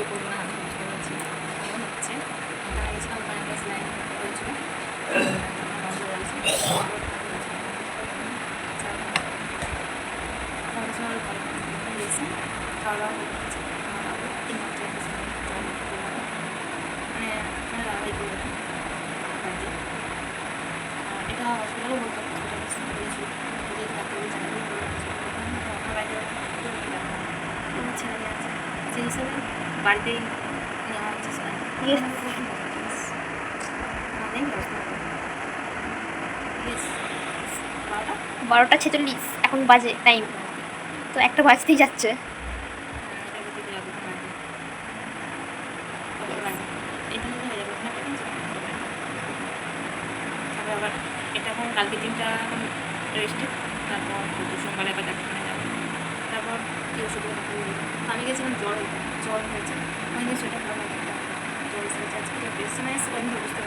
Video করব না, আমি বুঝতে পারছি এমন হচ্ছে? এখানে গেছিলাম ওখানে একটা খাওয়া দাওয়া স্লাইড মানে দাদাই করে বাড়িতে আর এটা হসপিটালও আছে সেই হিসাবে বাড়িতেই বারোটা ছেচল্লিশ এখন বাজে টাইম তো একটা বাজতেই যাচ্ছে। হয়ে আবার এটা এখন কালকে দিনটা এখন রেস্টে তারপর আবার ডাক্তারখানে যাব তারপর কী ওষুধ আমি গেছিলাম জ্বর। জ্বর হয়েছে মানে সেটা ভালো একটা জ্বর এসেছে আজকে বেশি না এসে আমি বুঝতে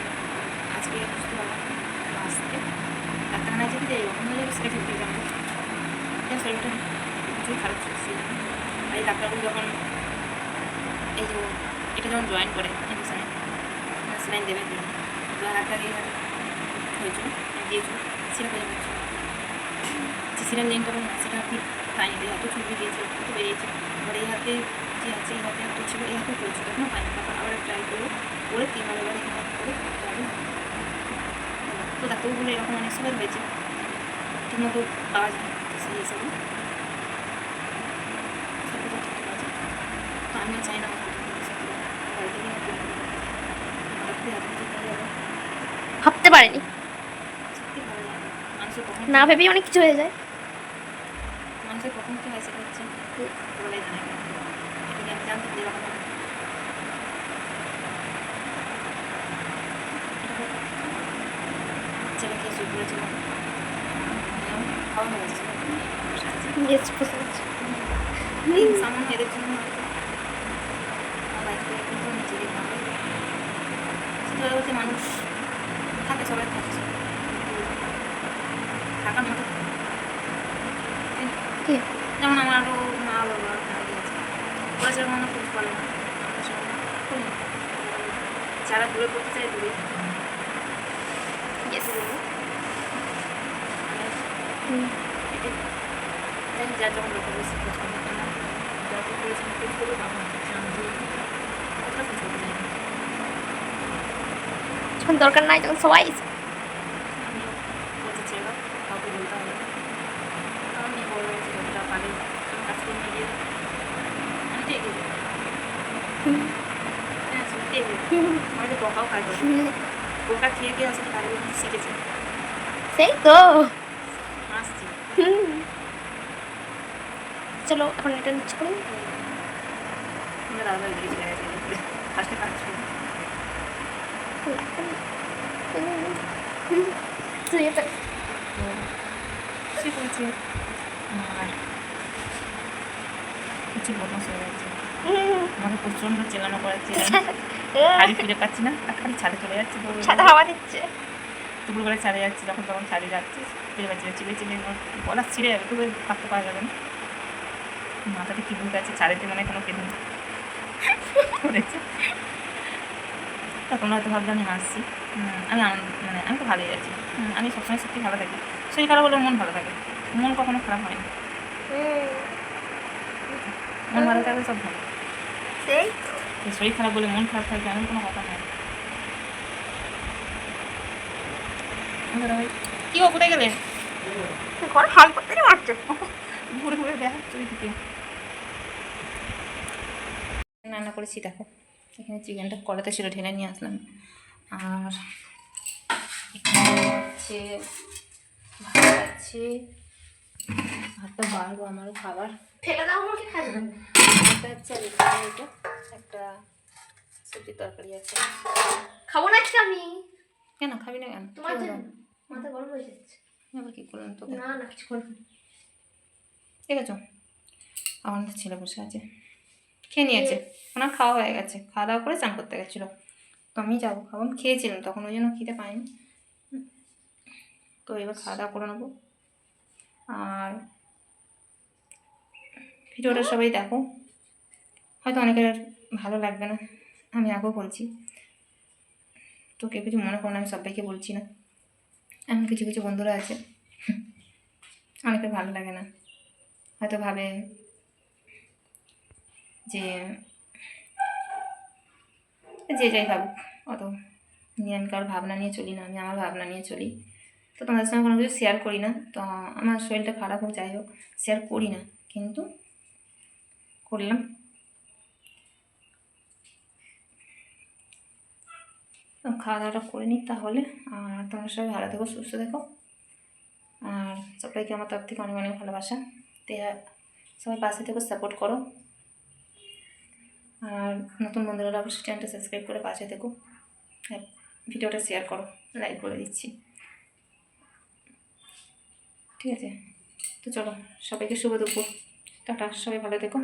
আজকে বুঝতে পারলাম আজকে ডাক্তারখানায় যেতে যাই ওখানে গেলে সেটা ঠিক হয়ে যাবে এই শরীরটা প্রচুর খারাপ চলছে আর এই ডাক্তারগুলো যখন এই যে এটা যখন জয়েন করে ইঞ্জেকশনে স্যালাইন দেবে দিন আর একটা ইয়ে হয়েছিল দিয়েছিল সেটা হয়ে যে সিরিয়াল লিঙ্ক করুন সেটা ঠিক দেয় এত ছবি দিয়েছে এত বেরিয়েছে এবার এই হাতে যে আছে এই হাতে একটা ছিল এই হাতে করেছে তখনও পাইনি তারপর আবার ট্রাই করব করে তিনবার এবার এই হাত করে তো ডাক্তারগুলো এরকম অনেক সময় হয়েছে। ঠিকমতো পাওয়া যায় সেই হিসাবে। তো আমিও চাই না ভাবতে পারিনি। না ভেবেই অনেক কিছু হয়ে যায়। মানুষের কখন কী হয় সেটা হচ্ছে বলে জানে যে এরকম হবে। ছেলেকে শুয়ে পড়েছিল খাওয়া হয়ে। এই সামান্য এদের জন্য। সেটা মানুষ। থাকে সবাই থাকে সবাই। থাকার মতো থাকে। কি? যেমন আমারও মা বাবা মারা গিয়েছে ওরা যেমন সেরকম করি না। যারা দূরে পড়তে চায় দূরে. মানে তাই যখন লোক বেশি যত তখন করতে চাই না যখন দরকার নাই তখন সবাই আমিও বলতে চাই না কাউকে বলতে হবে না। কারণ এই বড় হয়েছে যতটা পারে আমার কাছ থেকে নিয়ে গিয়ে আমি তো এগিয়ে যাব। সত্যি আমাদের বকাও করে বোকা খেয়ে খেয়ে আসলে কাজগুলো শিখেছে সেই তো আসছি। চলো এখন এটা নিচ্ছে করুন আমরা দাদা দিকে চলে গেছে ফার্স্টে ছিল তুই এটা আর কিছু বদমাস হয়ে গেছে আমাকে প্রচণ্ড চেলানো করাচ্ছে ফিরে পাচ্ছি না। আর খালি ছাদে চলে যাচ্ছে সাদা হাওয়া দিচ্ছে। দুপুরবেলা ছাড়ে যাচ্ছি যখন তখন ছাড়ে যাচ্ছি। গলা যাবে তবু থাকতে পারা যাবে না। মাথাতে কি ভুল আছে ছাড়েতে মানে কোনো কেঁদে করেছে তখন হয়তো ভাবলাম আমি হাসছি আমি আনন্দ মানে আমি তো ভালোই আছি। আমি সবসময় সত্যি ভালো থাকি। শরীর খারাপ হলে মন ভালো থাকে। মন কখনো খারাপ হয় না। মন ভালো থাকলে সব ভালো। সেই শরীর খারাপ বলে মন খারাপ থাকবে এমন কোনো কথা নয় কি ও কোথায় গেলে ঘর হাল করতে মারছে ঘুরে ঘুরে দেখা চরিদিকে রান্না করেছি দেখো এখানে চিকেনটা কড়াতে ছিল ঢেলে নিয়ে আসলাম আর এখানে ভাত আছে ভাতটা বাড়বো আমারও খাবার ফেলে দাও আমাকে খাবে এটা হচ্ছে আর এটা একটা তরকারি আছে খাব না আজকে আমি। কেন? খাবি না কেন? তোমার কি জন্য। হলো? মাথা গরম হয়ে যাচ্ছে। আমি আবার কী করলাম তো না না কিছু করব ঠিক আছে। আমার ছেলে বসে আছে। খেয়ে নিয়েছে। ওনার খাওয়া হয়ে গেছে। খাওয়া দাওয়া করে চান করতে গেছিল। তো আমি যাব খাব। খেয়েছিলাম তখন ওই জন্য খেতে পাইনি। তো এবার খাওয়া দাওয়া করে নেব। আর ভিডিওটা সবাই দেখো। হয়তো অনেকের ভালো লাগবে না, আমি আগেও বলছি। তো কেউ কিছু মনে করো না, আমি সবাইকে বলছি না। এমন কিছু কিছু বন্ধুরা আছে, অনেকের ভালো লাগে না। হয়তো ভাবে যে যে যাই ভাবুক, অত নিয়ে আমি কারোর ভাবনা নিয়ে চলি না, আমি আমার ভাবনা নিয়ে চলি। তো তোমাদের সঙ্গে কোনো কিছু শেয়ার করি না, তো আমার শরীরটা খারাপ হোক, যাই হোক শেয়ার করি না, কিন্তু করলাম। খাওয়া দাওয়াটা করে নিই তাহলে। আর তোমার সবাই ভালো থেকো, সুস্থ থেকো। আর সবাইকে আমার তরফ থেকে অনেক অনেক ভালোবাসা। তো সবাই পাশে থেকো সাপোর্ট করো। আর নতুন বন্ধুরা অবশ্যই চ্যানেলটা সাবস্ক্রাইব করে পাশে থেকো। ভিডিওটা শেয়ার করো লাইক করে দিচ্ছি। ঠিক আছে? তো চলো, সবাইকে শুভ দুপুর। টাটা, সবাই ভালো থেকো।